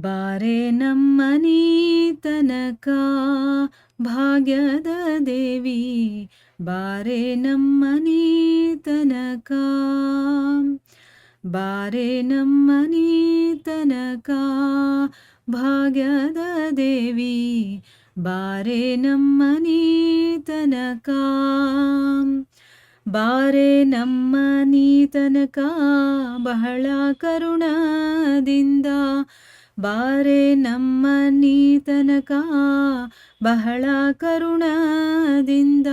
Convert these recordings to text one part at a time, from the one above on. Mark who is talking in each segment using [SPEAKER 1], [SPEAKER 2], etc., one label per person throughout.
[SPEAKER 1] ಬಾರೆ ನಮ್ಮನಿ ತನಕ ಭಾಗ್ಯದ ದೇವಿ, ಬಾರೆ ನಮ್ಮನಿ ತನಕ, ಬಾರೆ ನಮ್ಮನಿ ತನಕ ಭಾಗ್ಯದ ದೇವಿ, ಬಾರೆ ನಮ್ಮನಿ ತನಕ, ಬಾರೆ ನಮ್ಮ ನೀತನಕ ಬಹಳ ಕರುಣದಿಂದ ಬಾರೆ ನಮ್ಮ ನೀತನಕ ಬಹಳ ಕರುಣದಿಂದ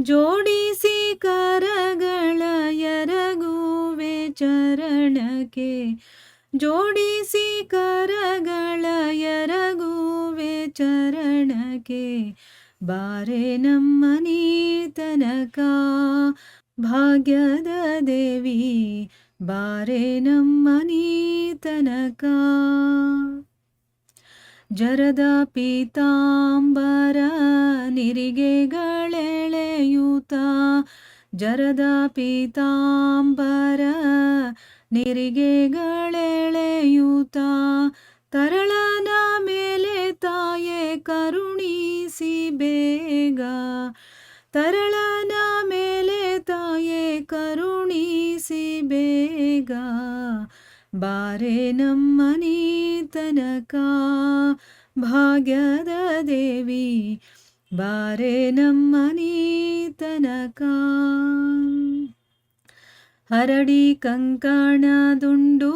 [SPEAKER 1] ಜೋಡಿಸಿ ಕರಗಳ ಎರಗುವೆ ಚರಣಕ್ಕೆ. ಜೋಡಿಸಿ ಕರಗಳ ಎರಗುವೆ ಚರಣಕ್ಕೆ. ಬಾರೆ ನಮ್ಮ ನೀತನಕ ಭಾಗ್ಯದ ದೇವಿ ಬಾರೆ ನಮ್ಮನೀತನಕ ಜರದ ಪೀತಾಂಬರ ನಿರಿಗೆಗಳೆಳೆಯೂತ. ಜರದ ಪೀತಾಂಬರ ನಿರಿಗೆಗಳೆಳೆಯೂತ. ತರಳನ ಮೇಲೆ ತಾಯೆ ಕರುಣಿಸಿ ಬೇಗ. ತರಳನ ಮೇಲೆ ತಾಯೆ ಕರುಣಿಸಿ ಬೇಗ ಬಾರೆ ನಮ್ಮನಿ ತನಕ. ಭಾಗ್ಯದ ದೇವಿ ಬಾರೆ ನಮ್ಮನಿ ತನಕ. ಹರಡಿ ಕಂಕಣದುಂಡು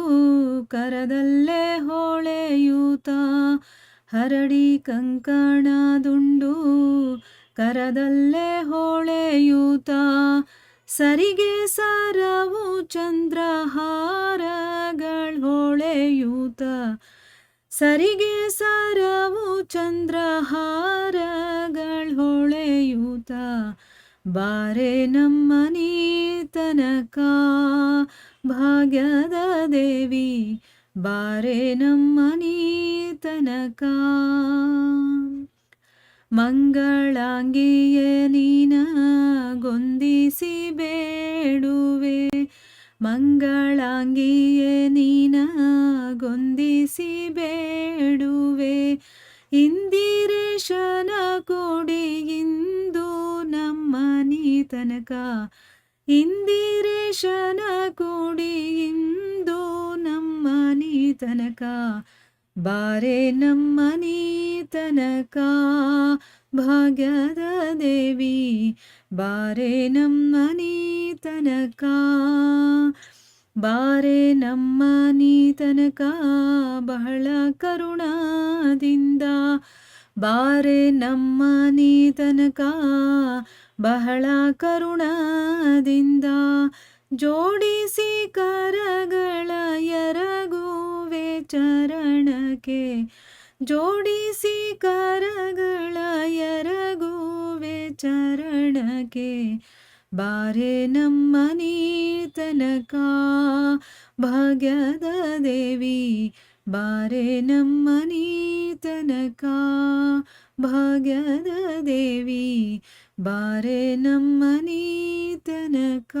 [SPEAKER 1] ಕರದಲ್ಲೇ ಹೊಳೆಯೂತ. ಹರಡಿ ಕಂಕಣದುಂಡು ಕರದಲ್ಲೇ ಹೊಳೆಯೂತ. ಸರಿಗೆ ಸರವು ಚಂದ್ರಹಾರಗಳೊಳೆಯೂತ ಸರಿಗೆ ಸರವು ಚಂದ್ರಹಾರಗಳೊಳೆಯೂತ ಬಾರೆ ನಮ್ಮನಿ ತನಕ ಭಾಗ್ಯದ ದೇವಿ, ಬಾರೆ ನಮ್ಮನಿ ತನಕ ಮಂಗಳಾಂಗಿಯೇ ನೀನ ಗೊಂದಿಸಿ ಬೇಡುವೆ ಮಂಗಳಾಂಗಿಯೇ ನೀನ ಗೊಂದಿಸಿ ಬೇಡುವೆ ಇಂದಿರೇಶನ ಕೊಡಿ ಇಂದು ನಮ್ಮ ನೀ ತನಕ ಇಂದಿರೇಶನ ಕೊಡಿ ಇಂದು ನಮ್ಮ ನೀ ತನಕ ಬಾರೆ ನಮ್ಮ ನೀ ತನಕ ಭಾಗ್ಯದ ದೇವಿ ಬಾರೆ ನಮ್ಮ ನೀ ತನಕ ಬಾರೆ ನಮ್ಮ ನೀ ತನಕ ಬಹಳ ಕರುಣಾದಿಂದ, ಬಾರೆ ನಮ್ಮ ನೀ ತನಕ ಬಹಳ ಕರುಣದಿಂದ, ಜೋಡಿಸಿ ಕರಗಳ ಎರಗುವೆ ಚರಣಕ್ಕೆ ಜೋಡಿಸಿ ಕರಗಳ ಎರಗುವೆ ಚರಣಕ್ಕೆ ಬಾರೆ ನಮ್ಮ ನೀ ತನಕ ಭಾಗ್ಯದ ದೇವಿ ಬಾರೆ ನಮ್ಮ ನೀ ತನಕ ಭಾಗ್ಯದ ದೇವಿ ಬಾರೆ ನಮ್ಮ ನೀ ತನಕ